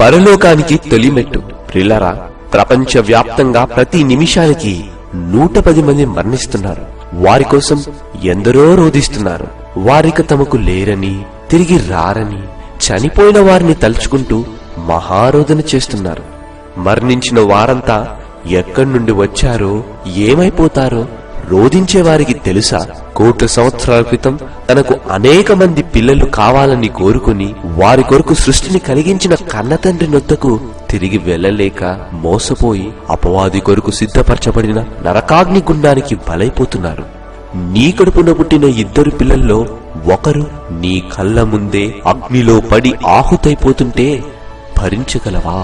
పరలోకానికి తొలిమెట్టు ప్రిల్లరా ప్రపంచ వ్యాప్తంగా ప్రతి నిమిషానికి నూట పది మంది మరణిస్తున్నారు. వారి కోసం ఎందరో రోధిస్తున్నారు. వారిక తమకు లేరని తిరిగి రారని చనిపోయిన వారిని తలుచుకుంటూ మహారోధన చేస్తున్నారు. మరణించిన వారంతా ఎక్కడి నుండి వచ్చారో ఏమైపోతారో రోధించేవారికి తెలుసా? కోట్ల సంవత్సరాల క్రితం తనకు అనేక మంది పిల్లలు కావాలని కోరుకుని వారి కొరకు సృష్టిని కలిగించిన కన్నతండ్రి నొద్దకు తిరిగి వెళ్ళలేక మోసపోయి అపవాది కొరకు సిద్ధపరచబడిన నరకాగ్ని గుండానికి బలైపోతున్నారు. నీ కడుపున పుట్టిన ఇద్దరు పిల్లల్లో ఒకరు నీ కళ్ళ ముందే అగ్నిలో పడి ఆహుతైపోతుంటే భరించగలవా?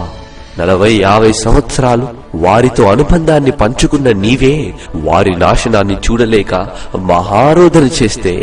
నలభై యాభై సంవత్సరాలు వారితో అనుబంధాన్ని పంచుకున్న నీవే వారి నాశనాన్ని చూడలేక మహారోధన చేస్తే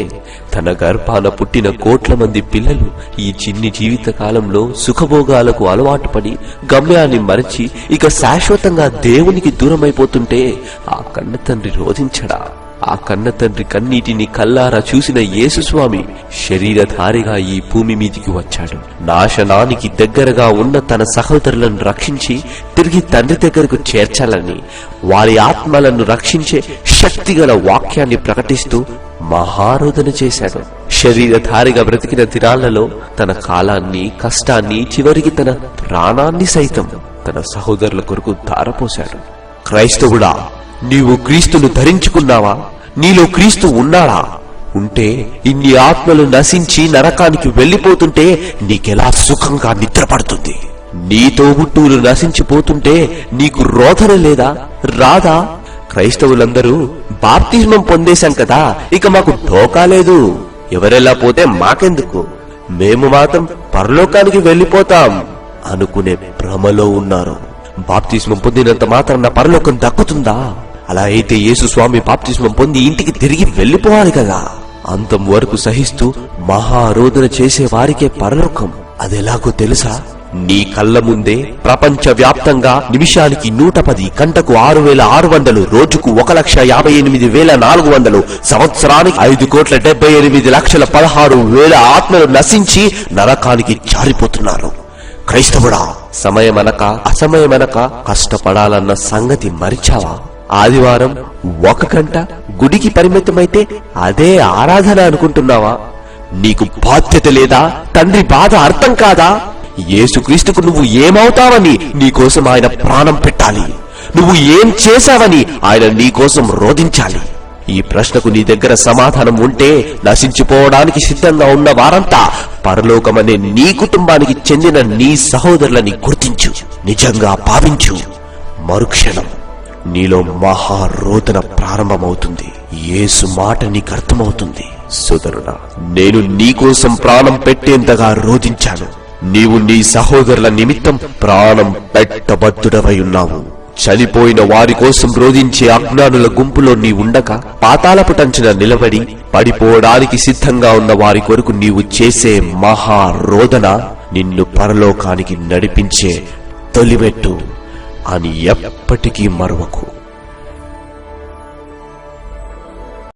తన గర్భాన పుట్టిన కోట్ల మంది పిల్లలు ఈ చిన్ని జీవిత కాలంలో సుఖభోగాలకు అలవాటు పడి గమ్యాన్ని మరచి ఇక శాశ్వతంగా దేవునికి దూరమైపోతుంటే ఆ కన్న తండ్రి రోధించడా? ఆ కన్న తండ్రి కన్నీటిని కల్లారా చూసిన యేసుస్వామి శరీరధారిగా ఈ భూమి మీదికి వచ్చాడు. నాశనానికి దగ్గరగా ఉన్న తన సహోదరులను రక్షించి తిరిగి తండ్రి దగ్గరకు చేర్చాలని వారి ఆత్మలను రక్షించే శక్తిగల వాక్యాన్ని ప్రకటిస్తూ మహారోధన చేశాడు. శరీరధారిగా బ్రతికిన దినాలలో తన కాలాన్ని కష్టాన్ని చివరికి తన ప్రాణాన్ని సైతం తన సహోదరుల కొరకు ధారపోశాడు. క్రైస్తవుడా నీవు క్రీస్తును ధరించుకున్నావా? నీలో క్రీస్తు ఉన్నాడా? ఉంటే ఇన్ని ఆత్మలు నశించి నరకానికి వెళ్ళిపోతుంటే నీకెలా సుఖంగా నిద్రపడుతుంది? నీతో బుట్టువులు నశించిపోతుంటే నీకు రోధన లేదా? రాదా? క్రైస్తవులందరూ బాప్తిజమం పొందేశాం కదా ఇక మాకు ఢోకా లేదు. ఎవరెలా పోతే మాకెందుకు? మేము మాత్రం పరలోకానికి వెళ్ళిపోతాం అనుకునే భ్రమలో ఉన్నారు. బాప్తిస్మం పొందినంత మాత్రాన పరలోకం దక్కుతుందా? అలా అయితే యేసు స్వామి బాప్తిస్మం పొంది ఇంటికి తిరిగి వెళ్ళిపోవాలి కదా. అంతం వరకు సహిస్తూ మహారోధన చేసే వారికే పరలోకం. అదెలాగో తెలుసా? నీ కళ్ళ ముందే ప్రపంచ వ్యాప్తంగా నిమిషానికి నూట పది గంటకు ఆరు వేల ఆరు వందలు రోజుకు ఒక లక్ష యాభై ఎనిమిది వేల నాలుగు వందలు సంవత్సరానికి ఐదు కోట్ల డెబ్బై ఎనిమిది లక్షల పదహారు వేల ఆత్మలు నశించి నరకానికి జారిపోతున్నారు. క్రైస్తవుడా సమయమనక అసమయమనక కష్టపడాలన్న సంగతి మరిచావా? ఆదివారం ఒక గంట గుడికి పరిమితమైతే అదే ఆరాధన అనుకుంటున్నావా? నీకు బాధ్యత లేదా? తండ్రి బాధ అర్థం కాదా? యేసుక్రీస్తుకు నువ్వు ఏమవుతావని నీకోసం ఆయన ప్రాణం పెట్టాలి. నువ్వు ఏం చేశావని ఆయన నీకోసం రోధించాలి. ఈ ప్రశ్నకు నీ దగ్గర సమాధానం ఉంటే నశించిపోవడానికి సిద్ధంగా ఉన్న వారంతా పరలోకమనే నీ కుటుంబానికి చెందిన నీ సహోదరులని గుర్తించు. నిజంగా భావించు. మరుక్షణం నీలో మహారోదన ప్రారంభమవుతుంది. ఏసు మాట నీకు అర్థమవుతుంది. సోదరుడా నేను నీకోసం ప్రాణం పెట్టేంతగా రోధించాను. నీవు నీ సహోదరుల నిమిత్తం ప్రాణం పెట్టబద్దుడవై ఉన్నావు. చనిపోయిన వారి కోసం రోధించే అజ్ఞానుల గుంపులో నీ ఉండక పాతాళపుటంచిన నిలబడి పడిపోవడానికి సిద్ధంగా ఉన్న వారి కొరకు నీవు చేసే మహారోదన నిన్ను పరలోకానికి నడిపించే తొలిమెట్టు అని ఎప్పటికీ మరవకు.